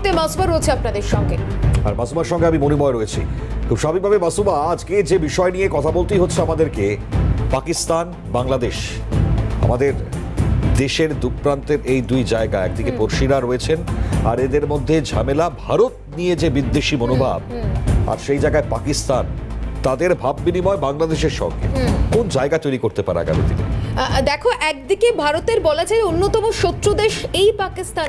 মুহূর্তে মাসবা রয়েছে আপনাদের সঙ্গে। আর মাসুমার সঙ্গে আমি মণিময় রয়েছি। খুব স্বাভাবিকভাবে মাসুমা আজকে যে বিষয় নিয়ে কথা বলতেই হচ্ছে আমাদেরকে পাকিস্তান বাংলাদেশ আমাদের দেশের দুপ্রান্তের এই দুই জায়গা একদিকে পড়শিরা রয়েছেন আর এদের মধ্যে ঝামেলা ভারত নিয়ে যে বিদ্বেষী মনোভাব আর সেই জায়গায় পাকিস্তান তাদের ভাব বিনিময় বাংলাদেশের সঙ্গে। কোন জায়গা তৈরি করতে পারে আগামী দিনে? দেখো একদিকে ভারতের বলা যায় অন্যতম শত্রু দেশ এই পাকিস্তান।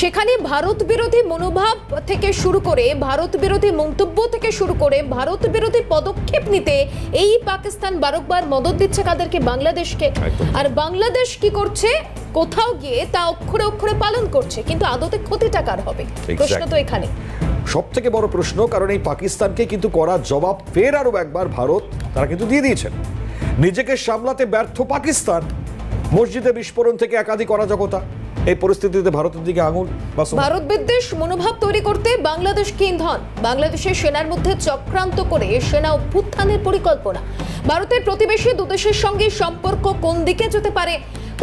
সেখানে ভারত বিরোধী মনোভাব থেকে শুরু করে ভারত বিরোধী মন্তব্য থেকে শুরু করে ভারত বিরোধী পদক্ষেপ নিতে এই পাকিস্তান বারংবার মদত দিচ্ছে কাদেরকে? বাংলাদেশকে। আর বাংলাদেশ কি করছে? কোথাও গিয়ে তা অক্ষরে অক্ষরে পালন করছে। কিন্তু আদতে ক্ষতিটা কার হবে? প্রশ্ন তো এখানে। সব থেকে বড় প্রশ্ন কারণ এই পাকিস্তানকে কিন্তু করা জবাব ফের আরও একবার ভারত তারা কিন্তু দিয়ে দিয়েছেন। নিজেকে সামলাতে ব্যর্থ পাকিস্তান মসজিদে বিস্ফোরণ থেকে একাধিক অরাজকতা। এই পরিস্থিতিতে ভারতের দিকে আঙুল ভারত বিদ্বেষ মনোভাব তৈরি করতে বাংলাদেশকে ইন্ধন? বাংলাদেশের সেনার মধ্যে চক্রান্ত করে সেনা অভ্যুত্থানের পরিকল্পনা। ভারতের প্রতিবেশী দুদেশের সঙ্গে সম্পর্ক কোন দিকে যেতে পারে?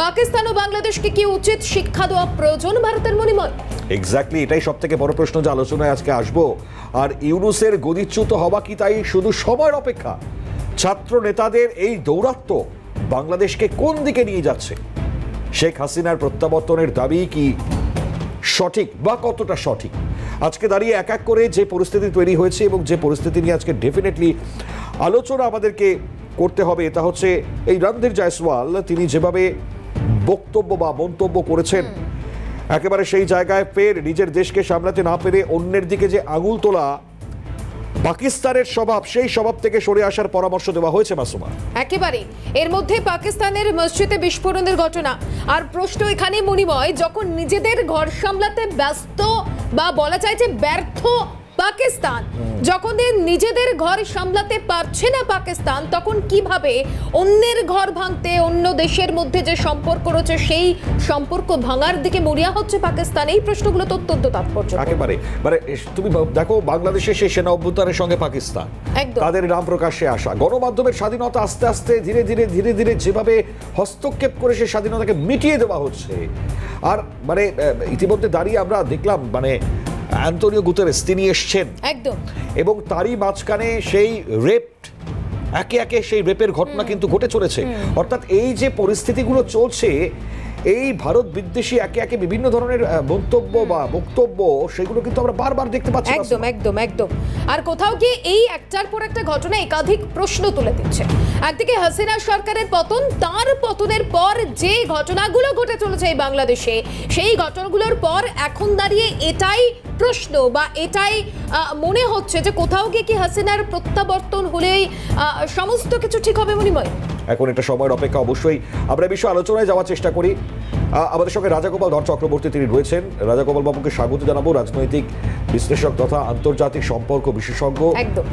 পাকিস্তান ও বাংলাদেশকে কি উচিত শিক্ষা দেওয়া প্রয়োজন ভারতের মনিময়? এক্স্যাক্টলি এটাই সব থেকে বড় প্রশ্ন যে আলোচনায় আজকে আসব। আর ইউনুসের গদিচ্যুত হওয়া কি তাই শুধু সময়ের অপেক্ষা? ছাত্র নেতাদের এই দৌরাত্ম্য বাংলাদেশকে কোন দিকে নিয়ে যাচ্ছে? শেখ হাসিনার প্রত্যাবর্তনের দাবি কি সঠিক বা কতটা সঠিক? আজকে দাঁড়িয়ে এক এক করে যে পরিস্থিতি তৈরি হয়েছে এবং যে পরিস্থিতি নিয়ে আজকে ডেফিনেটলি আলোচনা আমাদেরকে করতে হবে তা হচ্ছে এই রণধীর জয়সওয়াল তিনি যেভাবে বক্তব্য বা মন্তব্য করেছেন একেবারে সেই জায়গায় ফের নিজের দেশকে সামলাতে না পেরে অন্যের দিকে যে আঙুল তোলা পাকিস্তানের স্বভাব, সেই স্বভাব থেকে সরে আসার পরামর্শ দেওয়া হয়েছে মাসুমা। একেবারে এর মধ্যে পাকিস্তানের মসজিদে বিস্ফোরণের ঘটনা। আর প্রশ্ন এখানে মনিময় যখন নিজেদের ঘর সামলাতে ব্যস্ত বা বলা যায় যে ব্যর্থ পাকিস্তান। যখন নিজেদের ঘর সামলাতে পারছে না পাকিস্তান তখন কীভাবে অন্যের ঘর ভাঙতে অন্য দেশের মধ্যে যে সম্পর্ক রয়েছে সেই সম্পর্ক ভাঙার দিকে মরিয়া হচ্ছে পাকিস্তান? এই প্রশ্নগুলো তো অত্যন্ত তাৎপর্য। একেবারে। মানে তুমি দেখো বাংলাদেশের সেই সেনা অভ্যুত্থানের সঙ্গে পাকিস্তান। একদম। তাদের নাম প্রকাশ্যে আসা। গণমাধ্যমের স্বাধীনতা আস্তে আস্তে ধীরে ধীরে ধীরে ধীরে যেভাবে হস্তক্ষেপ করে সেই স্বাধীনতাকে মিটিয়ে দেওয়া হচ্ছে। আর মানে ইতিমধ্যে দাঁড়িয়ে আমরা দেখলাম মানে অ্যান্টোনিও গুতেরেস তিনি এসছেন। একদম। এবং তারই মাঝখানে সেই রেপ একে একে সেই রেপের ঘটনা কিন্তু ঘটে চলেছে। অর্থাৎ এই যে পরিস্থিতিগুলো চলছে এই ভারত বিদ্বেষী একে একে বিভিন্ন ধরনের মন্তব্য বা বক্তব্য সেগুলো কিন্তু আমরা বারবার দেখতে পাচ্ছি একদম একদম একদম। আর কোথাও গিয়ে এই একটার পর একটা ঘটনা একাধিক প্রশ্ন তুলে দিচ্ছে। একদিকে হাসিনা সরকারের পতন তার পতনের পর যে ঘটনাগুলো ঘটে চলেছে এই বাংলাদেশে সেই ঘটনাগুলোর পর এখন দাঁড়িয়ে এটাই প্রশ্ন বা এটাই মনে হচ্ছে যে কোথাও গিয়ে কি হাসিনার প্রত্যাবর্তন হলেই সমস্ত কিছু ঠিক হবে মনিময় এখন এটা সময়ের অপেক্ষা অবশ্যই আমরা এই বিষয়ে আলোচনায় যাওয়ার চেষ্টা করি। আমাদের সঙ্গে রাজাগোপাল ধর চক্রবর্তী তিনি রয়েছেন। রাজাগোপাল বাবুকে স্বাগত জানাব। রাজনৈতিক বিশ্লেষক তথা আন্তর্জাতিক সম্পর্ক বিশেষজ্ঞ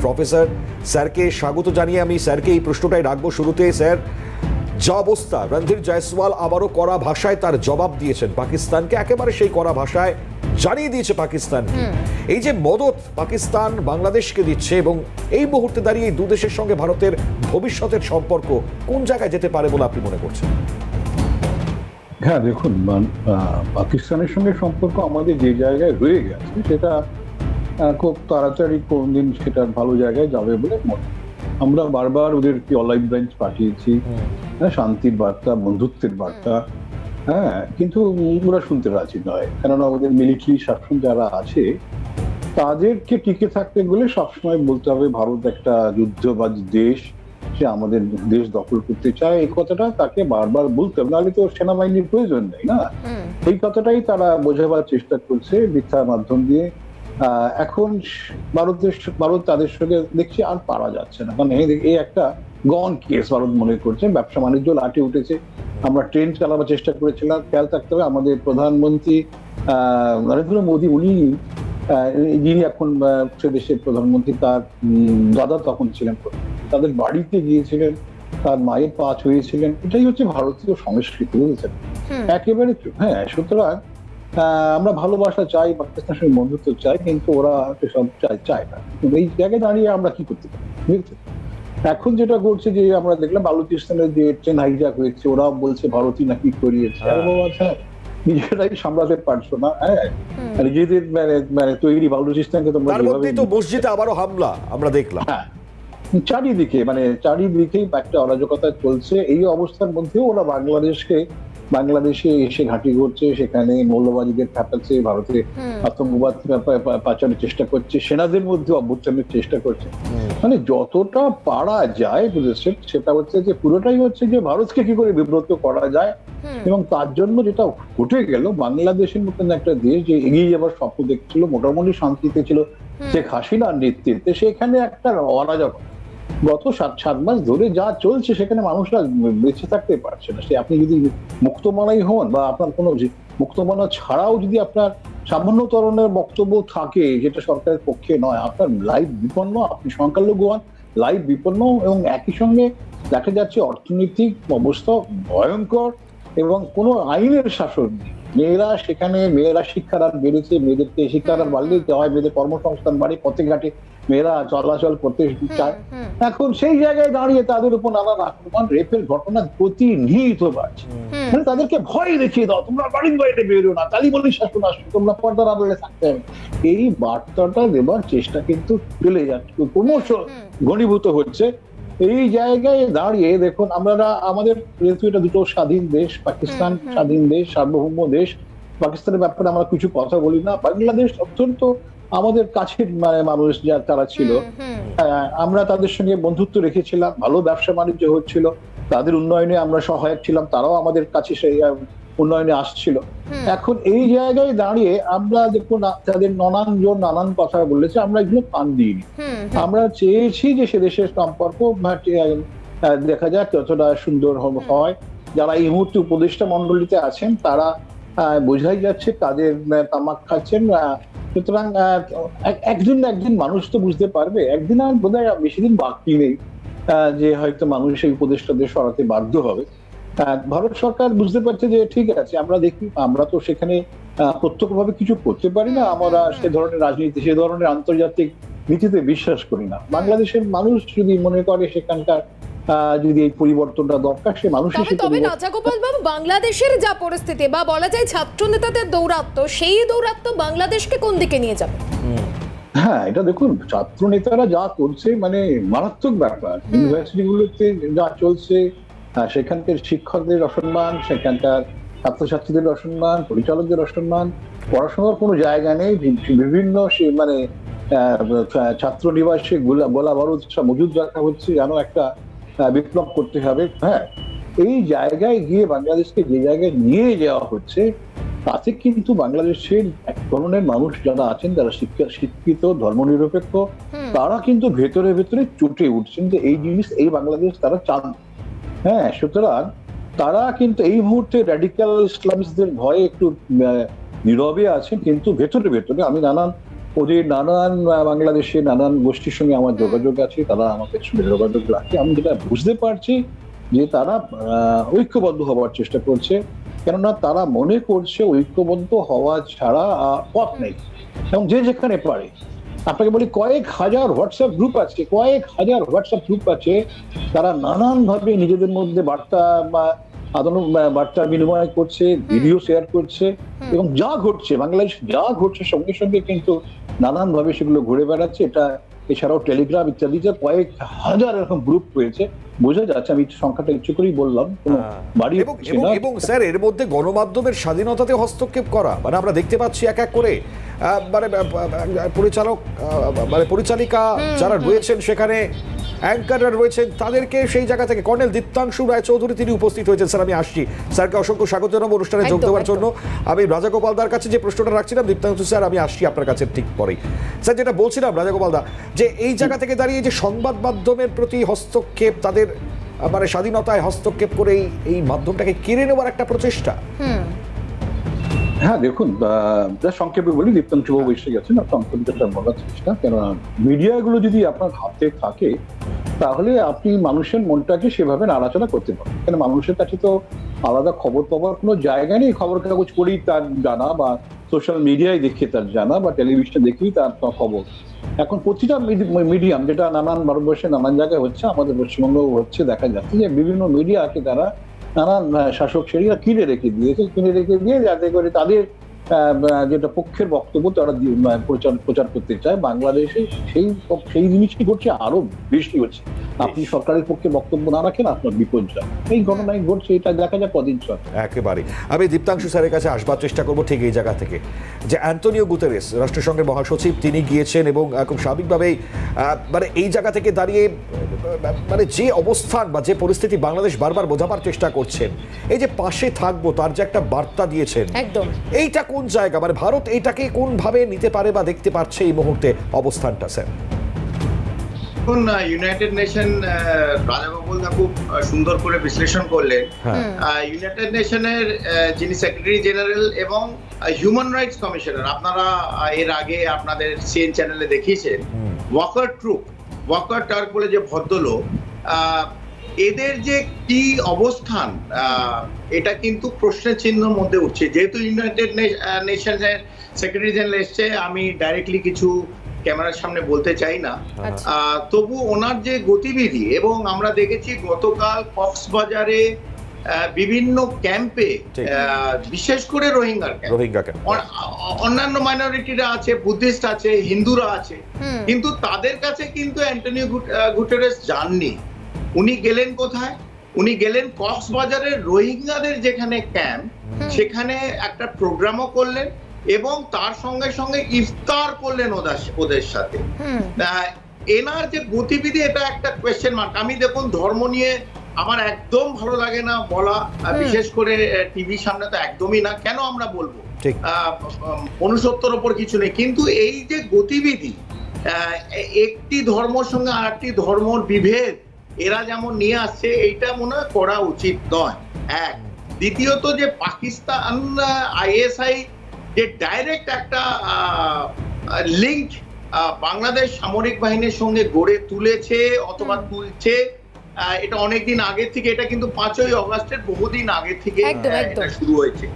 প্রফেসর স্যারকে স্বাগত জানিয়ে আমি স্যারকে এই প্রশ্নটাই রাখব শুরুতে। স্যার যা অবস্থা? রণধীর জয়সওয়াল আবারও কড়া ভাষায় তার জবাব দিয়েছেন। পাকিস্তানকে একেবারে সেই কড়া ভাষায় জানিয়ে দিয়েছে পাকিস্তান। এই যে মদত পাকিস্তান বাংলাদেশকে দিচ্ছে এবং এই মুহূর্তে দাঁড়িয়ে এই দু দেশের সঙ্গে ভারতের ভবিষ্যতের সম্পর্ক কোন জায়গায় যেতে পারে বলে আপনি মনে করছেন? হ্যাঁ দেখুন পাকিস্তানের সঙ্গে সম্পর্ক আমাদের যে জায়গায় রয়ে গেছে সেটা খুব তাড়াতাড়ি কোনদিন সেটা ভালো জায়গায় যাবে বলে মনে আমরা বারবার ওদেরকে অনলাইন ব্রাঞ্চ পাঠিয়েছি। হ্যাঁ শান্তির বার্তা বন্ধুত্বের বার্তা। হ্যাঁ কিন্তু ওরা শুনতে রাজি নয়। কেননা ওদের মিলিটারি শাসন যারা আছে তাদেরকে টিকে থাকতে গেলে সবসময় বলতে হবে ভারত একটা যুদ্ধবাজ দেশ সে আমাদের দেশ দখল করতে চায়। এই কথাটা তাকে বারবার বলতে হবে। নাহলে তো সেনাবাহিনীর প্রয়োজন নেই না? এই কথাটাই তারা বোঝাবার চেষ্টা করছে মিথ্যার মাধ্যম দিয়ে। আহ, এখন ভারতের ভারত তাদের সঙ্গে দেখছি আর পারা যাচ্ছে না। মানে এই একটা গন কেস ভারত মনে করছে ব্যবসা বাণিজ্য লাটে উঠেছে। আমরা ট্রেন চালাবার চেষ্টা করেছিলাম খেয়াল থাকতে হবে আমাদের প্রধানমন্ত্রী নরেন্দ্র মোদী উনি যিনি এখন সে দেশের প্রধানমন্ত্রী তার দাদা তখন ছিলেন। তাদের বাড়িতে গিয়েছিলেন তার মায়ের পা ছুঁয়েছিলেন। এটাই হচ্ছে ভারতীয় সংস্কৃতি বুঝেছেন। একেবারে তো- হ্যাঁ সুতরাং আহ, আমরা ভালোবাসা চাই পাকিস্তানের সঙ্গে বন্ধুত্ব চাই কিন্তু ওরা সব চায় চায় না। কিন্তু এই জায়গায় দাঁড়িয়ে আমরা কি করতে পারি বুঝেছেন? এখন যেটা করছে যে আমরা দেখলাম বালুচিস্তানের যে ট্রেন হাইজ্যাক হয়েছে ওরা বলছে ভারতই নাকি করিয়েছে। আরে হ্যাঁ। বাবা, স্যার নিজেরাই সামলাতে পারছ না হ্যাঁ? নিজেদের মানে মানে তৈরি বালুচিস্তানকে তোমরা তার মধ্যেই তো মসজিদে আবারও হামলা আমরা দেখলাম। হ্যাঁ। চারিদিকে মানে চারিদিকেই একটা অরাজকতা চলছে। এই অবস্থার মধ্যেও ওরা বাংলাদেশকে বাংলাদেশে এসে ঘাঁটি করছে সেখানে মৌলবাদীদের ঠাপাচ্ছে ভারতে আতঙ্কবাদ পাচারের চেষ্টা করছে সেনাদের মধ্যে অভ্যুত্থানের চেষ্টা করছে। মানে যতটা পারা যায় বুঝেছেন সেটা হচ্ছে যে পুরোটাই হচ্ছে যে ভারতকে কি করে বিব্রত করা যায় এবং তার জন্য যেটা ঘটে গেল বাংলাদেশের মতন একটা দেশ যে এগিয়ে যাবার স্বপ্ন দেখছিল মোটামুটি শান্তিতে ছিল শেখ হাসিনার নেতৃত্বে সেখানে একটা অরাজক গত সাত সাত মাস ধরে যা চলছে সেখানে মানুষরা বেঁচে থাকতে পারছে না। সে আপনি যদি মুক্তমালাই হন বা আপনার কোনো মুক্তমানা ছাড়াও যদি আপনার সামান্য ধরনের বক্তব্য থাকে, যেটা সরকারের পক্ষে নয়, আপনার লাইভ বিপন্ন, আপনি সংখ্যালঘু হন লাইভ বিপন্ন এবং একই সঙ্গে দেখা যাচ্ছে অর্থনৈতিক অবস্থা ভয়ঙ্কর এবং কোনো আইনের শাসন নেই। মেয়েরা সেখানে, মেয়েরা শিক্ষার হার বেড়েছে, মেয়েদেরকে শিক্ষার হার বাড়লেই হয় মেয়েদের কর্মসংস্থান বাড়ে, পথে ঘাটে মেয়েরা চলাচল করতে চায়। এখন সেই জায়গায় দাঁড়িয়ে তাদের উপর নানান আক্রমণ রেপের ঘটনা প্রতিনিয়ত বাড়ছে। মানে তাদেরকে ভয় দেখিয়ে দাও তোমরা বাড়ির বাইরে বেরো না তালিবানি শাসন আসবে তোমরা পর্দার আড়ালে থাকতে হবে। এই বার্তাটা দেবার চেষ্টা কিন্তু চলে যাচ্ছে। ক্রমশ ঘনীভূত হচ্ছে। এই জায়গায় দাঁড়িয়ে দেখুন আমরা আমাদের এটা দুটো স্বাধীন দেশ পাকিস্তান স্বাধীন দেশ সার্বভৌম দেশ পাকিস্তানের ব্যাপারে আমরা কিছু কথা বলি না। বাংলাদেশ অত্যন্ত আমাদের কাছের মানে মানুষ যা তারা ছিল আমরা তাদের সঙ্গে বন্ধুত্ব রেখেছিলাম ভালো ব্যবসা বাণিজ্য হচ্ছিল তাদের উন্নয়নে আমরা সহায়ক ছিলাম তারাও আমাদের কাছে সেই উন্নয়নে আসছিল। এখন এই জায়গায় দাঁড়িয়ে আমরা দেখুন তাদের নানান জন নানান কথা বলেছে আমরা এগুলো কান দিইনি। আমরা চেয়েছি যে সে দেশের সম্পর্ক দেখা যাক যতটা সুন্দর হয়। যারা এই মুহূর্তে উপদেষ্টা মন্ডলীতে আছেন তারা বোঝাই যাচ্ছে তাদের তামাক খাচ্ছেন সুতরাং একদিন না একদিন মানুষ তো বুঝতে পারবে। একদিন আর বোধ হয় বেশি দিন বাকি নেই যে হয়তো মানুষ এই উপদেষ্টাদের সরাতে বাধ্য হবে। ভারত সরকার বুঝতে পারছে যে ঠিক আছে, আমরা দেখি, আমরা তো সেখানে প্রত্যক্ষভাবে কিছু করতে পারি না, আমরা সে ধরনের রাজনীতি, সে ধরনের আন্তর্জাতিক নীতিতে বিশ্বাস করি না। বাংলাদেশের মানুষ যদি মনে করে সেখানকার যদি এই পরিবর্তনটা দরকার সে তবে তবে রাজাগোপাল বাবু বাংলাদেশের যা পরিস্থিতি বা বলা যায় ছাত্র নেতাদের দৌরাত্ম সেই দৌরাত্ম বাংলাদেশকে কোন দিকে নিয়ে যাবে? হ্যাঁ এটা দেখুন ছাত্র নেতারা যা করছে মানে মারাত্মক ব্যাপার। ইউনিভার্সিটি গুলোতে যা চলছে সেখানকার শিক্ষকদের অসম্মান সেখানকার ছাত্রছাত্রীদের অসম্মান পরিচালকদের অসম্মান পড়াশোনার কোনো জায়গা নেই বিভিন্ন সে মানে ছাত্র নিবাসে গোলা গোলা বারুদ মজুদ রাখা হচ্ছে যেন একটা বিপ্লব করতে হবে হ্যাঁ এই জায়গায় গিয়ে বাংলাদেশকে যে জায়গায় নিয়ে যাওয়া হচ্ছে তাতে কিন্তু বাংলাদেশের এক ধরনের মানুষ যারা আছেন যারা শিক্ষা শিক্ষিত ধর্মনিরপেক্ষ তারা কিন্তু ভেতরে ভেতরে চটে উঠছেন যে এই জিনিস এই বাংলাদেশ তারা চান। হ্যাঁ সুতরাং তারা কিন্তু এই মুহূর্তে র্যাডিক্যাল ইসলামিস্টদের ভয়ে একটু নীরবে আছেন কিন্তু ভেতরে ভেতরে আমি নানান ওদের নানান বাংলাদেশে নানান গোষ্ঠীর সঙ্গে আমার যোগাযোগ আছে তারা আমাদের সঙ্গে যোগাযোগ রাখে। আমি যেটা বুঝতে পারছি যে তারা ঐক্যবদ্ধ হওয়ার চেষ্টা করছে কেননা তারা মনে করছে ঐক্যবদ্ধ হওয়া ছাড়া পথ নেই। এবং যে যেখানে পারে। আপনাকে বলি কয়েক হাজার হোয়াটসঅ্যাপ গ্রুপ আছে কয়েক হাজার হোয়াটসঅ্যাপ গ্রুপ আছে তারা নানান ভাবে নিজেদের মধ্যে বার্তা বা আদান বার্তা বিনিময় করছে ভিডিও শেয়ার করছে এবং যা ঘটছে বাংলাদেশ যা ঘটছে সঙ্গে সঙ্গে কিন্তু নানান ভাবে সেগুলো ঘুরে বেড়াচ্ছে এটা এছাড়াও টেলিগ্রাম ইত্যাদিতে কয়েক হাজার এরকম গ্রুপ হয়েছে বোঝা যাচ্ছে আমি সংখ্যাটা ইচ্ছে করেই বললাম। বাড়ি এবং স্যার এর মধ্যে গণমাধ্যমের স্বাধীনতাতে হস্তক্ষেপ করা মানে আমরা দেখতে পাচ্ছি এক এক করে মানে পরিচালক মানে পরিচালিকা যারা রয়েছেন সেখানে অ্যাঙ্কাররা রয়েছেন তাদেরকে সেই জায়গা থেকে কর্নেল দীপ্তাংশু রায়চৌধুরী তিনি উপস্থিত হয়েছেন। স্যার আমি আসছি। স্যারকে অসংখ্য স্বাগত জানাব অনুষ্ঠানে যোগ দেওয়ার জন্য। আমি রাজাগোপাল দার কাছে যে প্রশ্নটা রাখছিলাম দীপ্তাংশু স্যার আমি আসছি আপনার কাছে ঠিক পরেই। স্যার যেটা বলছিলাম রাজাগোপাল দা যে এই জায়গা থেকে দাঁড়িয়ে যে সংবাদ মাধ্যমের প্রতি হস্তক্ষেপ তাদের মানে স্বাধীনতায় হস্তক্ষেপ করে এই- মাধ্যমটাকে কেড়ে নেওয়ার একটা প্রচেষ্টা। হ্যাঁ দেখুন যা সংক্ষেপে বলি দীপ্তাংশু বাবু এসে গেছেন সংক্ষেপে বলার চেষ্টা। কেন মিডিয়াগুলো যদি আপনার হাতে থাকে তাহলে আপনি মানুষের মনটাকে সেভাবে নাড়াচাড়া করতে পারেন কেন মানুষের কাছে তো আলাদা খবর পাওয়ার কোনো জায়গা নেই। খবর কাগজ পড়েই তার জানা বা সোশ্যাল মিডিয়ায় দেখে তার জানা বা টেলিভিশনে দেখেই তার খবর। এখন প্রতিটা মিডিয়াম যেটা নানান ভারতবর্ষে নানান জায়গায় হচ্ছে, আমাদের পশ্চিমবঙ্গ হচ্ছে, দেখা যাচ্ছে যে বিভিন্ন মিডিয়াকে তারা নানান শাসক শ্রেণীরা কিনে রেখে দিয়েছে, কিনে রেখে দিয়ে যাতে করে তাদের যেটা পক্ষের বক্তব্য তারা প্রচার প্রচার করতে চায়। বাংলাদেশে সেই সেই জিনিসটি ঘটছে আরও বেশি হচ্ছে। আপনি সরকারের পক্ষে বক্তব্য না রাখেন আপনার বিপর্যয় এই ঘটনায় ঘটছে এটা দেখা যাক কদিন চলে। একেবারে আমি দীপ্তাংশু স্যারের কাছে আসবার চেষ্টা করব ঠিক এই জায়গা থেকে। যে অ্যান্টনিও গুতেরেস রাষ্ট্রসংঘের মহাসচিব তিনি গিয়েছেন এবং খুব স্বাভাবিকভাবেই আহ, মানে এই জায়গা থেকে দাঁড়িয়ে মানে যে অবস্থান বা যে পরিস্থিতি বাংলাদেশ বারবার বোঝাবার চেষ্টা করছেন এই যে পাশে থাকব তার যে একটা বার্তা দিয়েছেন একদম। এইটা কোন জায়গা? মানে ভারত এইটাকে কোনভাবে নিতে পারে বা দেখতে পারছে এই মুহূর্তে অবস্থানটা স্যার? এখন ইউনাইটেড নেশন খুব সুন্দর করে বিশ্লেষণ করলেন। হ্যাঁ। ইউনাইটেড নেশনের যিনি সেক্রেটারি জেনারেল এবং হিউম্যান রাইটস কমিশনার আপনারা এর আগে আপনাদের সিএন চ্যানেলে দেখিয়েছেন। ওয়াকার ট্রুপ ওয়াকার টার্ক বলে যে ভদ্রলোক আহ, এদের যে কি অবস্থান এটা কিন্তু প্রশ্নের চিহ্নের মধ্যে উঠছে। যেহেতু ইউনাইটেড নেশনের সেক্রেটারি জেনারেল এসছে আমি ডাইরেক্টলি কিছু ক্যামেরার সামনে বলতে চাই না। আচ্ছা। তবু ওনার যে গতিবিধি এবং আমরা দেখেছি গতকাল কক্সবাজারে বিভিন্ন ক্যাম্পে। বিশেষ করে রোহিঙ্গার ক্যাম্প অন্যান্য মাইনরিটিরা আছে বুদ্ধিস্ট আছে হিন্দুরা আছে। কিন্তু তাদের কাছে কিন্তু অ্যান্টনি গুট- গুটেরেস যাননি। উনি গেলেন কোথায়? উনি গেলেন কক্সবাজারের রোহিঙ্গাদের যেখানে ক্যাম্প সেখানে একটা প্রোগ্রামও করলেন এবং তার সঙ্গে সঙ্গে ইফতার করলেন ওদের সাথে। এনার যে গতিবিধি এটা একটা কোয়েশ্চেন মার্ক আমি দেখুন ধর্ম নিয়ে আমার একদম ভালো লাগে না বলা বিশেষ করে টিভির সামনে তো একদমই না। কেন আমরা বলব? মনুষ্যত্বর ওপর কিছু নেই। কিন্তু এই যে গতিবিধি আহ, একটি ধর্মের সঙ্গে আরেকটি ধর্মর বিভেদ এরা যেমন নিয়ে আসছে এইটা মনে হয় করা উচিত নয়। এক। দ্বিতীয়ত যে পাকিস্তান আইএসআই যে ডাইরেক্ট একটা লিঙ্ক বাংলাদেশ সামরিক বাহিনীর সঙ্গে গড়ে তুলেছে অথবা তুলছে এটা অনেকদিন আগে থেকে এটা কিন্তু পাঁচই অগস্টের বহুদিন আগে থেকে এটা শুরু হয়েছে।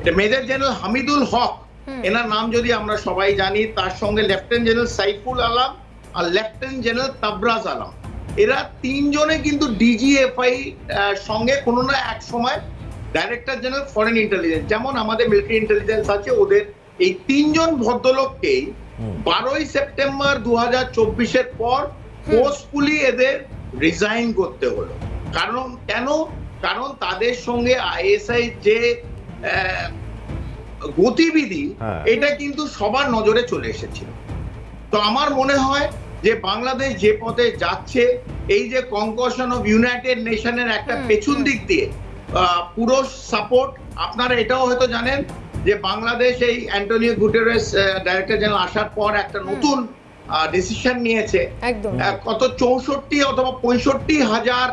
এটা মেজর জেনারেল হামিদুল হক এনার নাম যদি আমরা সবাই জানি তার সঙ্গে লেফটেন্যান্ট জেনারেল সাইফুল আলম আর লেফটেন্যান্ট জেনারেল তাবরাজ আলম। এরা তিনজনে কিন্তু ডিজিএফআই সঙ্গে কোনো না এক সময় ডাইরেক্টর জেনারেল ফরেন ইন্টেলিজেন্স যেমন আমাদের মিলিটারি ইন্টেলিজেন্স আছে ওদের এই তিনজন ভদ্রলোককেই বারোই সেপ্টেম্বর দু হাজার চব্বিশের পর ফোর্সফুলি এদের রিজাইন করতে হলো। কারণ কেন? কারণ তাদের সঙ্গে আইএসআই যে গতিবিধি হ্যাঁ। এটা কিন্তু সবার নজরে চলে এসেছিল। তো আমার মনে হয় যে বাংলাদেশ যে পথে যাচ্ছে এই যে কনকশন অফ ইউনাইটেড নেশনের একটা পেছন দিক দিয়ে পুরো সাপোর্ট আপনারা এটাও হয়তো জানেন যে বাংলাদেশ এই অ্যান্টোনিও গুটেরেস ডাইরেক্টর জেনারেল আসার পর একটা নতুন ডিসিশন নিয়েছে। কত চৌষট্টি অথবা পঁয়ষট্টি হাজার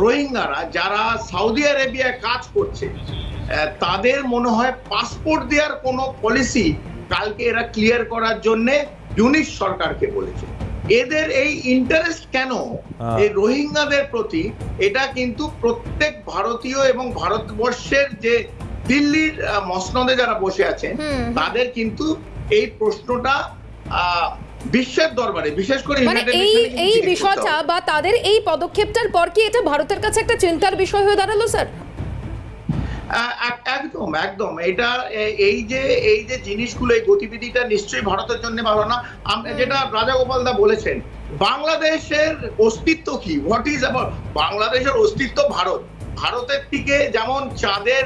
রোহিঙ্গারা যারা সৌদি আরেবিয়ায় কাজ করছে তাদের মনে হয় পাসপোর্ট দেওয়ার কোনো পলিসি কালকে এরা ক্লিয়ার করার জন্যে ইউনিশ সরকারকে বলেছে। এদের এই ইন্টারেস্ট কেন? হ্যাঁ। এই রোহিঙ্গাদের প্রতি এটা কিন্তু প্রত্যেক ভারতীয় এবং ভারতবর্ষের যে দিল্লির মসনদে যারা বসে আছেন তাদের কিন্তু এই প্রশ্নটা আহ, বিশ্বের দরবারে বিশেষ করে মানে এই এই বিষয়টা বা তাদের এই পদক্ষেপটার পর কি এটা ভারতের কাছে একটা চিন্তার বিষয় হয়ে দাঁড়াল স্যার? একদম একদম। এটা এই যে এই যে জিনিসগুলো এই গতিবিধিটা নিশ্চয়ই ভারতের জন্য ভালো না। যেটা রাজা গোপাল দা বলেছেন বাংলাদেশের অস্তিত্ব কি? হোয়াট ইজ আবার বাংলাদেশের অস্তিত্ব ভারত। ভারতের থেকে যেমন চাঁদের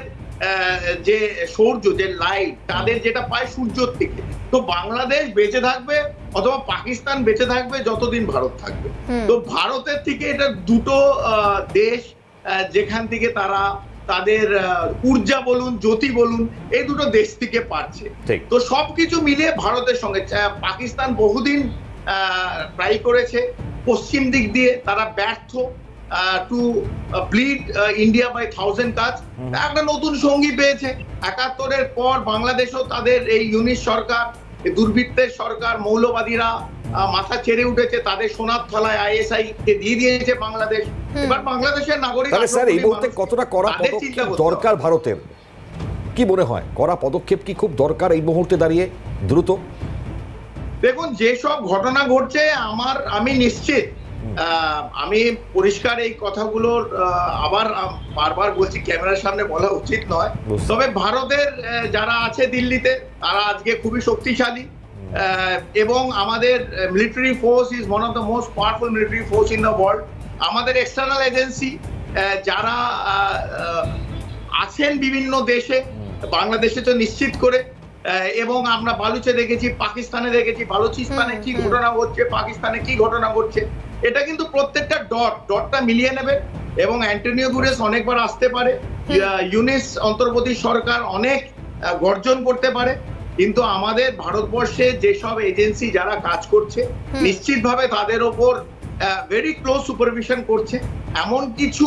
যে সূর্য যে লাইট তাদের যেটা পায় সূর্যর থেকে তো বাংলাদেশ বেঁচে থাকবে অথবা পাকিস্তান বেঁচে থাকবে যতদিন ভারত থাকবে। তো ভারতের থেকে এটা দুটো আহ, দেশ যেখান থেকে তারা তাদের ঊর্জা বলুন জ্যোতি বলুন এই দুটো দেশ থেকে পারছে। তো সবকিছু মিলিয়ে ভারতের সঙ্গে আহ, পাকিস্তান বহুদিন ট্রাই করেছে। পশ্চিম দিক দিয়ে তারা ব্যর্থ to bleed India by thousand cuts একটা নতুন সঙ্গী পেয়েছে। একাত্তরের পর বাংলাদেশও তাদের এই ইউনিট সরকার দুর্বৃত্তের সরকার মৌলবাদীরা মাথা ছেড়ে উঠেছে তাদের সোনার থলায় আইএসআই কে দিয়ে দিয়েছে বাংলাদেশ। এবার বাংলাদেশের নাগরিক তাহলে স্যার এই মুহূর্তে কতটা করা পদক্ষেপ দরকার ভারতের? কি মনে হয়? করা পদক্ষেপ কি খুব দরকার এই মুহূর্তে দাঁড়িয়ে? দ্রুত। দেখুন যেসব ঘটনা ঘটছে আমার আমি নিশ্চিত আমি পরিষ্কার এই কথাগুলোর আবার বারবার বলছি ক্যামেরার সামনে বলা উচিত নয়। তবে ভারতের যারা আছে দিল্লিতে তারা আজকে খুবই শক্তিশালী। এবং আমাদের military force is one of the most powerful military force in the world আমাদের এক্সটার্নাল এজেন্সি যারা আছেন বিভিন্ন দেশে বাংলাদেশে তো নিশ্চিত করে আহ, এবং আমরা বালুচে দেখেছি পাকিস্তানে দেখেছি বালুচিস্তানে কি ঘটনা ঘটছে পাকিস্তানে কি ঘটনা ঘটছে। এটা কিন্তু প্রত্যেকটা ডট ডটটা মিলিয়ে নেবে এবং অ্যান্টনিও গুরেস অনেকবার আসতে পারে। ইউনিস অন্তর্বর্তী সরকার অনেক গর্জন করতে পারে। কিন্তু আমাদের ভারতবর্ষে যেসব এজেন্সি যারা কাজ করছে। নিশ্চিতভাবে তাদের ওপর ভেরি ক্লোজ সুপারভিশন করছে। এমন কিছু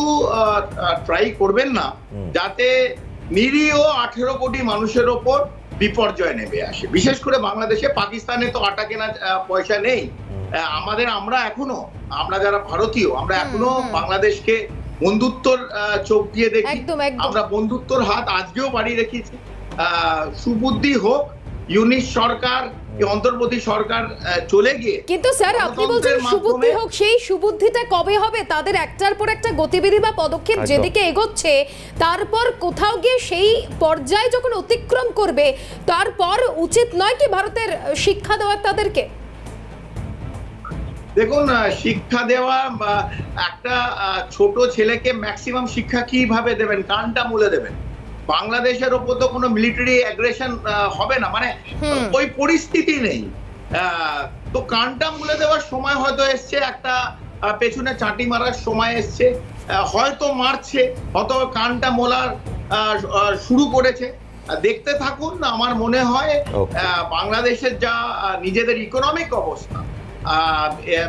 ট্রাই করবেন না যাতে নিরীহ আঠেরো কোটি মানুষের ওপর বিপর্যয় নেমে আসে। বিশেষ করে বাংলাদেশে পাকিস্তানে তো আটা কেনা পয়সা নেই। আমাদের আমরা এখনও আমরা যারা ভারতীয় আমরা এখনও। বাংলাদেশকে বন্ধুত্বর আহ, চোখ দিয়ে দেখি। একদম একদম। আমরা বন্ধুত্বর হাত আজকেও বাড়িয়ে রেখেছি। সুবুদ্ধি হোক ইউনিশ সরকার অন্তর্বর্তী সরকার চলে গিয়ে কিন্তু স্যার আপনি বলছেন সুবুদ্ধি হোক সেই সুবুদ্ধিটা কবে হবে? তাদের একটার পর একটা গতিবিধি বা পদক্ষেপ যেদিকে এগোচ্ছে তারপর কোথাও গিয়ে সেই পর্যায়ে যখন অতিক্রম করবে তারপর উচিত নয় কি ভারতের শিক্ষা দেওয়ার তাদেরকে? দেখুন আহ, শিক্ষা দেওয়া বা একটা ছোট ছেলেকে ম্যাক্সিমাম শিক্ষা কীভাবে দেবেন কানটা মুলে দেবেন? বাংলাদেশের ওপর তো কোনো মিলিটারি অ্যাগ্রেশন হবে না। মানে ওই পরিস্থিতি নেই। তো কানটা মুলে দেওয়ার সময় হয়তো এসছে একটা পেছনে চাটি মারার সময় এসছে। আহ, হয়তো মারছে হয়তো কানটা মোলার শুরু করেছে। দেখতে থাকুন আমার মনে হয় আহ, বাংলাদেশের যা নিজেদের ইকোনমিক অবস্থা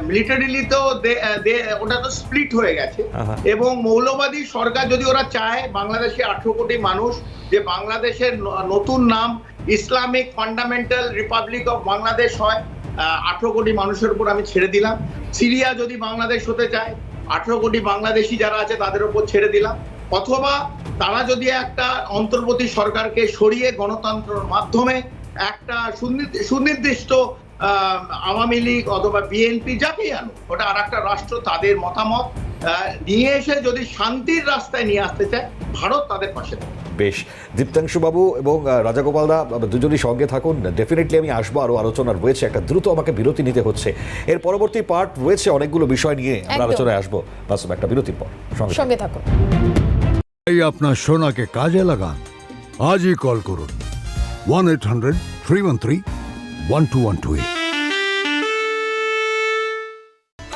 মিলিটারিলি তো দে- দে- ওটা তো স্প্লিট হয়ে গেছে। এবং মৌলবাদী সরকার যদি ওরা চায় বাংলাদেশে আঠারো কোটি মানুষ যে বাংলাদেশের নতুন নাম Islamic fundamental republic of Bangladesh হয় আঠারো কোটি মানুষের উপর আমি ছেড়ে দিলাম। সিরিয়া যদি বাংলাদেশ হতে চায় আঠারো কোটি বাংলাদেশি যারা আছে তাদের উপর ছেড়ে দিলাম। অথবা তারা যদি একটা অন্তর্বর্তী সরকারকে সরিয়ে গণতন্ত্রের মাধ্যমে একটা সুনির্দি- সুনির্দিষ্ট আওয়ামী লীগ অথবা বিএনপি যাকেই আনো ওটা আর একটা রাষ্ট্র তাদের মতামত নিয়ে এসে যদি শান্তির রাস্তায় নিয়ে আসতে চায় ভারত তাদের পাশে বেশ। দীপ্তাংশুবাবু এবং আহ, রাজাগোপাল দা দুজনই সঙ্গে থাকুন। ডেফিনেটলি আমি আসব আরও আলোচনা রয়েছে একটা দ্রুত আমাকে বিরতি নিতে হচ্ছে। এর পরবর্তী পার্ট রয়েছে অনেকগুলো বিষয় নিয়ে আমরা আলোচনায় আসব। বাস্তব একটা বিরতির পর। সঙ্গে থাকুন। সঙ্গে থাকুন। এই আপনার সোনাকে কাজে লাগান। আজই কল করুন। One eight hundred three one three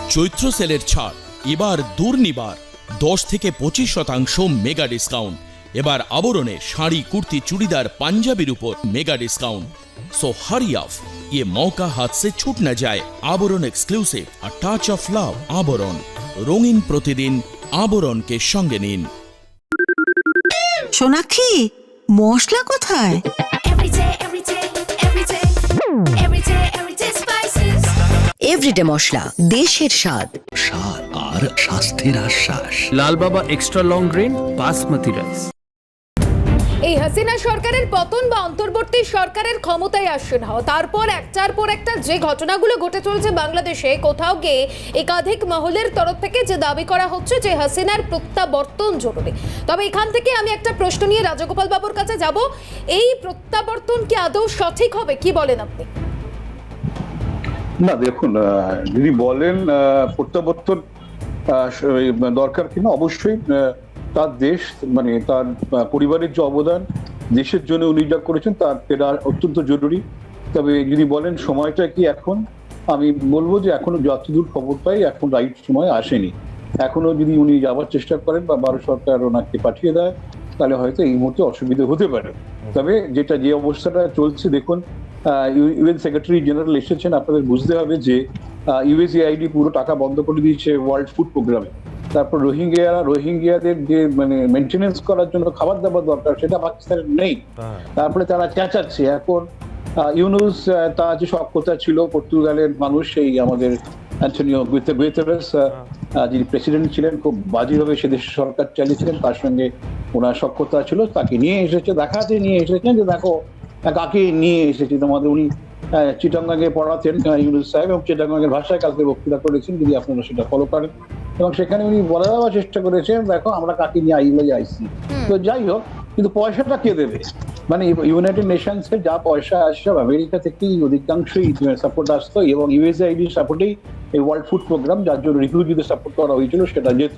চৈত্র সেলের ছাড় এবার দুর্নিবার দশ থেকে পঁচিশ শতাংশ মেগা ডিসকাউন্ট। এবার আবরণে শাড়ি কুর্তি চুড়িদার পাঞ্জাবির উপর mega discount. So hurry up ইয়ে মৌকা हाथ से छूट न जाए Aboron exclusive a touch of love Aboron রঙিন প্রতিদিন আবরণকে সঙ্গে নিন। সোনাক্ষী মশলা কোথায়? এভরিডে মশলা দেশের স্বাদ। স্বাদ আর স্বাস্থ্যের আশ্বাস। Lal Baba extra long grain basmati rice এই হাসিনা সরকারের পতন বা অন্তর্বর্তী সরকারের ক্ষমতায় আসছে না তারপর একটার পর একটা যে ঘটনাগুলো ঘটে চলেছে বাংলাদেশে কোথাও গিয়ে একাধিক মহলের তরফ থেকে যে দাবি করা হচ্ছে যে হাসিনার প্রত্যাবর্তন জরুরি। তবে এখান থেকে আমি একটা প্রশ্ন নিয়ে রাজগোপাল বাবুর কাছে যাব। এই প্রত্যাবর্তন কি আদৌ সঠিক হবে কি বলেন আপনি? না, দেখুন যদি বলেন প্রত্যাবর্তন দরকার কিনা, অবশ্যই তার দেশ মানে তার পরিবারের যে অবদান, দেশের জন্য উনি যা করেছেন, তার, এটা অত্যন্ত জরুরি। তবে যদি বলেন, সময়টা কি এখন, আমি বলব যে এখনও যতদূর খবর পাই, এখন রাইট সময় আসেনি। এখনও যদি উনি যাওয়ার চেষ্টা করেন বা ভারত সরকার ওনাকে পাঠিয়ে দেয়, তাহলে হয়তো এই মুহূর্তে অসুবিধা হতে পারে। তবে যেটা যে অবস্থাটা চলছে, দেখুন ইউএন সেক্রেটারি জেনারেল এসেছেন আপনাদের বুঝতে হবে যে ইউএসএআইডি পুরো টাকা বন্ধ করে দিয়েছে ওয়ার্ল্ড ফুড প্রোগ্রামে তারপর রোহিঙ্গিয়ারা রোহিঙ্গিয়াদের যে মানে মেনটেনেন্স করার জন্য খাবার দাবার দরকার সেটা পাকিস্তানের নেই। তারপরে তারা চেঁচাচ্ছে। এখন ইউনুস তার যে সক্ষতা ছিল পর্তুগালের মানুষ সেই আমাদের অ্যান্টনিও আহ, যিনি প্রেসিডেন্ট ছিলেন খুব বাজেভাবে সে দেশের সরকার চালিয়েছিলেন তার সঙ্গে ওনার সক্ষতা ছিল। তাকে নিয়ে এসেছে দেখাতে নিয়ে এসেছেন যে দেখো কাকে নিয়ে এসেছি তোমাদের। উনি চিটাঙ্গাঙ্গে পড়াতেন ইউনুস সাহেব এবং চিটাঙ্গাঙ্গের ভাষায় কালকে বক্তৃতা করেছেন যদি আপনারা সেটা ফলো করেন। এবং সেখানে উনি বলে দেওয়ার চেষ্টা করেছেন দেখো আমরা কাকে নিয়ে আইলে আইসি। তো যাই হোক কিন্তু পয়সাটা কে দেবে? মানে ইউনাইটেড নেশনস এর যা পয়সা আসছে আমেরিকা থেকেই অধিকাংশই সাপোর্ট আসতো এবং ইউএসআইডি সাপোর্টেই এই ওয়ার্ল্ড ফুড প্রোগ্রাম যার জন্য রিফিউজিদের সাপোর্ট করা হয়েছিল সেটা যেত।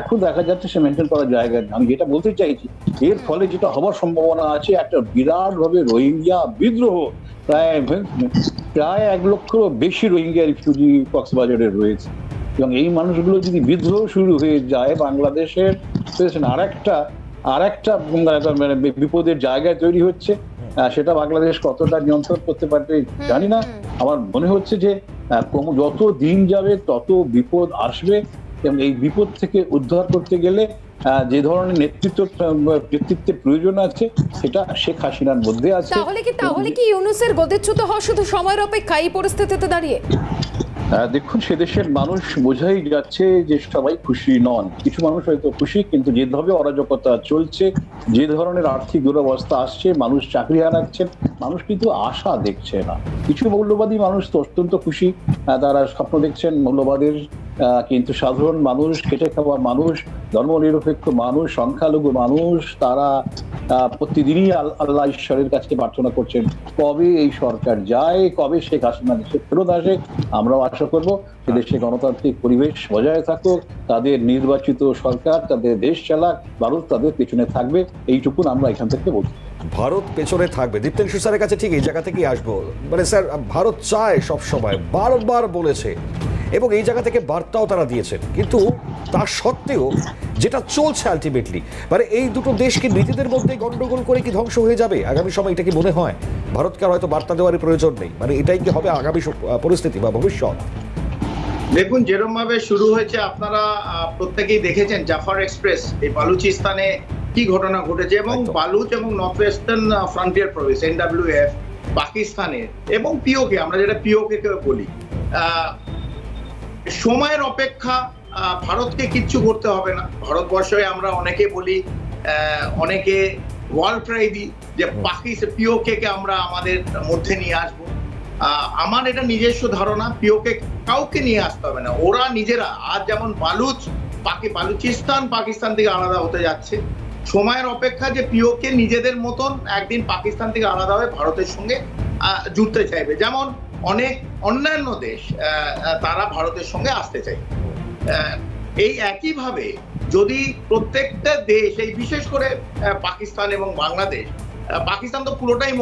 এখন দেখা যাচ্ছে সে মেনটেন করার জায়গা। আমি যেটা বলতে চাইছি এর ফলে যেটা হওয়ার সম্ভাবনা আছে একটা বিরাট ভাবে রোহিঙ্গা বিদ্রোহ প্রায় প্রায় এক লক্ষ বেশি রোহিঙ্গা রিফিউজি কক্সবাজারে রয়েছে। এবং এই মানুষগুলো যদি বিদ্রোহ শুরু হয়ে যায় বাংলাদেশের আর একটা আর একটা মানে বিপদের জায়গায় তৈরি হচ্ছে। সেটা বাংলাদেশ কতটা নিয়ন্ত্রণ করতে পারবে জানি না। আমার মনে হচ্ছে যে যত দিন যাবে তত বিপদ আসবে। এবং এই বিপদ থেকে উদ্ধার করতে গেলে যে ধরনের নেতৃত্ব নেতৃত্বের প্রয়োজন আছে সেটা শেখ হাসিনার মধ্যে আছে। তাহলে কি তাহলে কি ইউনুসের গদিচ্যুত হওয়া শুধু সময়ের অপেক্ষা এই পরিস্থিতিতে দাঁড়িয়ে? দেখুন সে দেশের মানুষ বোঝাই যাচ্ছে যে সবাই খুশি নন। কিছু মানুষ হয়তো খুশি কিন্তু যেভাবে অরাজকতা চলছে যে ধরনের আর্থিক দুরবস্থা আসছে মানুষ চাকরি হারাচ্ছেন মানুষ কিন্তু আশা দেখছে না। কিছু মৌলবাদী মানুষ তো অত্যন্ত খুশি। তারা স্বপ্ন দেখছেন মৌলবাদের আহ, কিন্তু সাধারণ মানুষ, খেটে খাওয়া মানুষ, ধর্মনিরপেক্ষ মানুষ, সংখ্যালঘু মানুষ, তারা প্রতিদিনই আল্লাহ ঈশ্বরের কাছে প্রার্থনা করছেন, কবে এই সরকার যায়, কবে শেখ হাসিনা দেশে ফেরত আসে, আমরাও আশা করব যে দেশে গণতান্ত্রিক পরিবেশ বজায় থাকুক, তাদের নির্বাচিত সরকার, তাদের দেশ চালাক ভারত তাদের পেছনে থাকবে, এইটুকুন আমরা এখান থেকে বলছি ভারত পেছনে থাকবে। দীপ্তেন্দ্র স্যারের কাছে ঠিক এই জায়গা থেকেই আসব। মানে স্যার, ভারত চায় সব সময় বারবার বলেছে। এবং এই জায়গা থেকে বার্তাও তারা দিয়েছেন। কিন্তু তা সত্ত্বেও যেটা চলছে আলটিমেটলি মানে এই দুটো দেশকে নিজেদের মধ্যে গন্ডগোল করে কি ধ্বংস হয়ে যাবে? আগামী সময় এটা কি মনে হয়? ভারতকে হয়তো বার্তা দেওয়ার প্রয়োজন নেই। মানে এটাই কি হবে আগামী পরিস্থিতি বা ভবিষ্যৎ? দেখুন যেরকম ভাবে শুরু হয়েছে, আপনারা প্রত্যেকেই দেখেছেন, জাফার এক্সপ্রেস, এই বালুচিস্তানে কি ঘটনা ঘটেছে এবং বালুচ এবং north western frontier province NWFP পাকিস্তানের এবং পিওকে আমরা যেটা পিওকে কে বলি। সময়ের অপেক্ষা ভারতকে কিচ্ছু করতে হবে না। ভারতবর্ষে আমরা অনেকে বলি অনেকে ওয়ার্ল্ড ট্রাই দিই যে পাকিস্তান পিওকে কে আমরা আমাদের মধ্যে নিয়ে আসব। আহ, আমার এটা নিজস্ব ধারণা পিওকে কাউকে নিয়ে আসতে হবে না। ওরা নিজেরা আজ যেমন বালুচ পাকি বালুচিস্তান পাকিস্তান থেকে আলাদা হতে যাচ্ছে। সময়ের অপেক্ষা যে পিওকে নিজেদের মতন একদিন পাকিস্তান থেকে আলাদা হয়ে ভারতের সঙ্গে জুড়তে চাইবে। যেমন অনেক অন্যান্য দেশ তারা ভারতের সঙ্গে আসতে চাই এই একইভাবে যদি প্রত্যেকটা দেশ এই বিশেষ করে পাকিস্তান এবং বাংলাদেশ পাকিস্তান তো পুরোটাই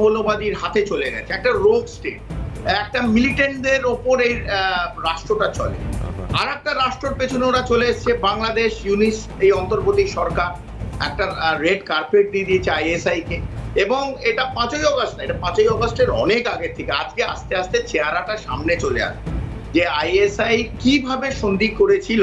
মৌলবাদীর হাতে চলে গেছে। একটা রোগ স্টেট একটা মিলিটেন্টদের ওপর এই রাষ্ট্রটা চলে। আর একটা রাষ্ট্রের পেছনে ওরা চলে এসছে বাংলাদেশ ইউনিস এই অন্তর্বর্তী সরকার। একটা রেড কার্পেট দিয়ে দিয়েছে আইএসআই কে। এবং এটা পাঁচই অগস্ট না এটা পাঁচই অগস্টের অনেক আগের থেকে। আজকে আস্তে আস্তে চেহারাটা সামনে চলে আসে। যে আইএসআই কীভাবে সন্ধি করেছিল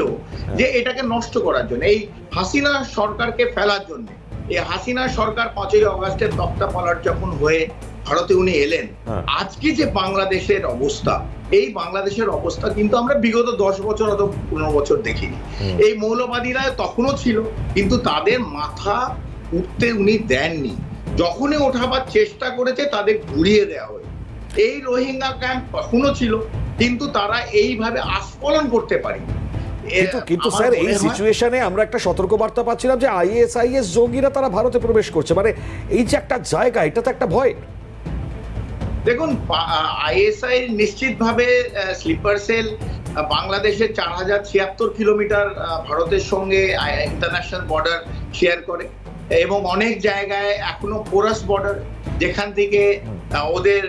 যে এটাকে নষ্ট করার জন্য এই হাসিনা সরকারকে ফেলার জন্য। এই হাসিনা সরকার পাঁচই অগস্টের তক্তা পালার যখন হয়ে ভারতে উনি এলেন। হ্যাঁ। আজকে যে বাংলাদেশের অবস্থা এই বাংলাদেশের অবস্থা কিন্তু আমরা বিগত দশ বছর অথবা পনেরো বছর দেখিনি। এই মৌলবাদীরা তখনও ছিল কিন্তু তাদের মাথা উঠতে উনি দেননি। যখনই ওঠাবার চেষ্টা করেছে তাদের ঘুরিয়ে দেওয়া হয়েছে। এই রোহিঙ্গা ক্যাম্প তখনও ছিল কিন্তু তারা এইভাবে আস্ফলন করতে পারেনি। কিন্তু কিন্তু স্যার এই সিচুয়েশনে আমরা একটা সতর্ক বার্তা পাচ্ছিলাম যে আইএস আইএস জঙ্গিরা তারা ভারতে প্রবেশ করছে। মানে এই যে একটা জায়গা এটা তো একটা ভয়। দেখুন আইএসআই নিশ্চিতভাবে স্লিপার সেল বাংলাদেশের চার হাজার ছিয়াত্তর কিলোমিটার ভারতের সঙ্গে ইন্টারন্যাশনাল বর্ডার শেয়ার করে এবং অনেক জায়গায় এখনও পোরাস বর্ডার যেখান থেকে ওদের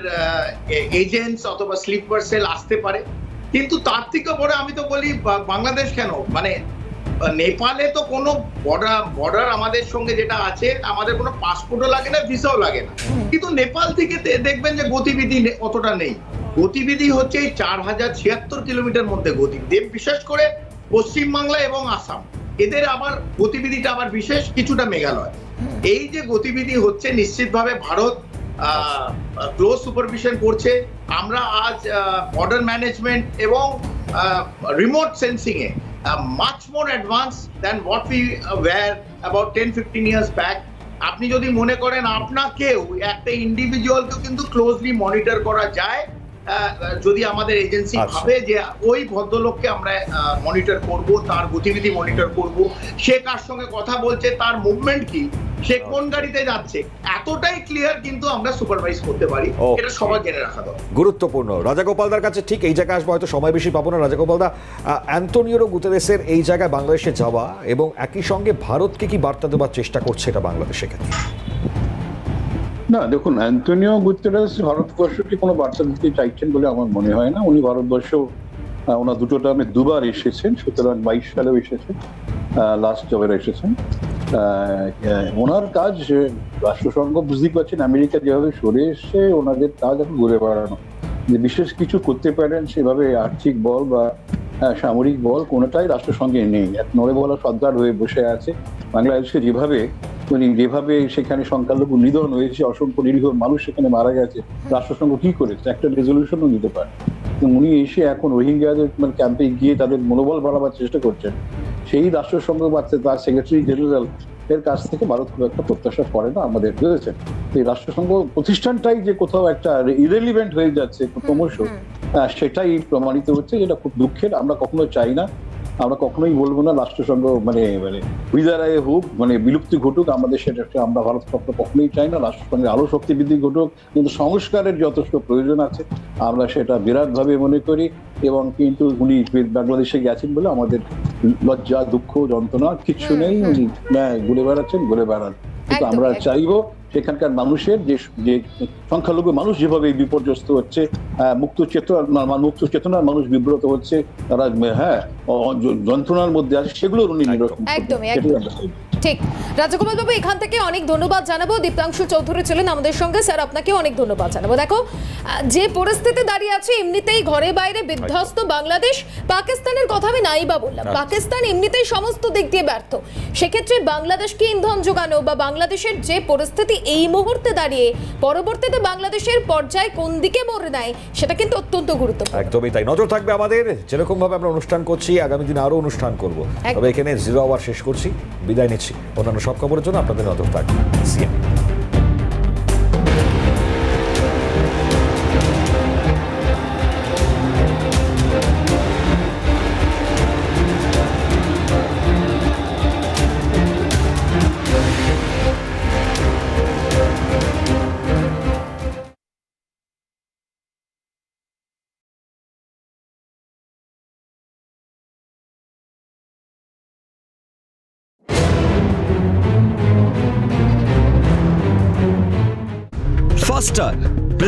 এজেন্টস অথবা স্লিপার সেল আসতে পারে। কিন্তু তার থেকে পরে আমি তো বলি বাংলাদেশ কেন? মানে নেপালে তো কোনো বর্ডার বর্ডার আমাদের সঙ্গে যেটা আছে আমাদের কোনো পাসপোর্টও লাগে না ভিসাও লাগে না। কিন্তু নেপাল থেকে দেখবেন যে গতিবিধি অতটা নেই। গতিবিধি হচ্ছে এই চার হাজার ছিয়াত্তর কিলোমিটার মধ্যে গতিবিধি বিশেষ করে পশ্চিমবাংলা এবং আসাম। এদের আবার গতিবিধিটা আবার বিশেষ কিছুটা মেঘালয়। এই যে গতিবিধি হচ্ছে নিশ্চিতভাবে ভারত ক্লোজ সুপারভিশন করছে। আমরা আজ বর্ডার ম্যানেজমেন্ট এবং remote sensing a much more advance than what we were about ten fifteen years back আপনি যদি মনে করেন আপনাকেও একটা ইন্ডিভিজুয়ালকেও কিন্তু ক্লোজলি মনিটর করা যায়। যদি আমাদের এজেন্সি আচ্ছা। ভাবে যে ওই ভদ্রলোককে আমরা মনিটর করব তার গতিবিধি মনিটর করব সে কার সঙ্গে কথা বলছে তার মুভমেন্ট কি সে কোন গাড়িতে যাচ্ছে এতটাই ক্লিয়ার কিন্তু আমরা সুপারভাইজ করতে পারি. এটা সবার জেনে রাখা দরকার। গুরুত্বপূর্ণ। রাজাগোপালদার কাছে ঠিক এই জায়গায় আসব হয়তো সময় বেশি পাবো না। রাজাগোপালদা আহ, অ্যান্তোনিওরো গুতেরেসের এই জায়গায় বাংলাদেশে যাওয়া এবং একই সঙ্গে ভারতকে কি বার্তা দেওয়ার চেষ্টা করছে এটা বাংলাদেশের ক্ষেত্রে? না, দেখুন, অ্যান্টনিও গুতেরাস ভারতবর্ষকে কোনো বার্তা দিতে চাইছেন বলে আমার মনে হয় না। উনি ভারতবর্ষ ওনার দুটো টার্মে দুবার এসেছেন, সুতরাং বাইশ সালেও এসেছেন লাস্ট যবের এসেছেন। ওনার কাজ, রাষ্ট্রসংঘ বুঝতেই পারছেন, আমেরিকা যেভাবে সরে এসছে, ওনাদের কাজ এখন ঘুরে বেড়ানো। যে বিশেষ কিছু করতে পারেন, সেভাবে আর্থিক বল বা সামরিক বল কোনোটাই রাষ্ট্রসংঘে নেই। এক নড়ে বলা সর্দার হয়ে বসে আছে। বাংলাদেশে যেভাবে উনি যেভাবে সেখানে সংখ্যালঘু নিধন হয়েছে অসংখ্য নিরীহ মানুষ সেখানে মারা গেছে রাষ্ট্রসংঘ কি করেছে? একটা রেজলিউশনও নিতে পারে। উনি এসে এখন রোহিঙ্গাদের মানে ক্যাম্পে গিয়ে তাদের মনোবল বাড়াবার চেষ্টা করছেন। সেই রাষ্ট্রসংঘ বাচ্চা তার সেক্রেটারি জেনারেল এর কাছ থেকে ভারত খুব একটা প্রত্যাশা করে না আমাদের বুঝেছেন এই রাষ্ট্রসংঘ প্রতিষ্ঠানটাই যে কোথাও একটা ইরেলিভেন্ট হয়ে যাচ্ছে ক্রমশ সেটাই প্রমাণিত হচ্ছে যেটা খুব দুঃখের আমরা কখনো চাই না। আমরা কখনোই বলব না রাষ্ট্রসংঘ মানে মানে বিদারায় হোক মানে বিলুপ্তি ঘটুক আমাদের সেটা আমরা ভারত পক্ষ কখনোই চাই না রাষ্ট্রসংঘের আরও শক্তি বৃদ্ধি ঘটুক কিন্তু সংস্কারের যথেষ্ট প্রয়োজন আছে আমরা সেটা বিরাটভাবে মনে করি এবং কিন্তু উনি বাংলাদেশে গেছেন বলে আমাদের লজ্জা দুঃখ যন্ত্রণা কিচ্ছু নেই উনি হ্যাঁ, ঘুরে বেড়াচ্ছেন ঘুরে বেড়ান কিন্তু আমরা। চাইব সেখানকার মানুষের যে যে সংখ্যালঘু মানুষ যেভাবে বিপর্যস্ত হচ্ছে মুক্ত চেতনা মুক্ত চেতনার মানুষ বিব্রত হচ্ছে তারা হ্যাঁ যন্ত্রণার মধ্যে আছে সেগুলোর উনি একদমই। ঠিক। রাজগোপাল বাবু এখান থেকে অনেক ধন্যবাদ জানাব। দীপ্তাংশু চৌধুরী ছিলেন আমাদের সঙ্গে। স্যার আপনাকে অনেক ধন্যবাদ জানাব। দেখো যে পরিস্থিতি দাঁড়িয়ে আছে এমনিতেই ঘরে বাইরে বিধ্বস্ত বাংলাদেশ। পাকিস্তানের কথা আমি নাই বা বললাম। আচ্ছা। পাকিস্তান এমনিতেই সমস্ত দিক দিয়ে ব্যর্থ। সেক্ষেত্রে বাংলাদেশকে ইন্ধন যোগানো বা বাংলাদেশের যে পরিস্থিতি এই মুহূর্তে দাঁড়িয়ে পরবর্তীতে বাংলাদেশের পর্যায়ে কোন দিকে মরে নেয় সেটা কিন্তু অত্যন্ত গুরুত্বপূর্ণ। একদমই তাই। নজর থাকবে আমাদের যেরকম ভাবে আমরা অনুষ্ঠান করছি আগামী দিন আরও অনুষ্ঠান করব। তবে এখানে জিরো আওয়ার শেষ করছি বিদায় নিচ্ছি। অন্যান্য সব খবরের জন্য আপনাদের নজর থাকবে। সিএম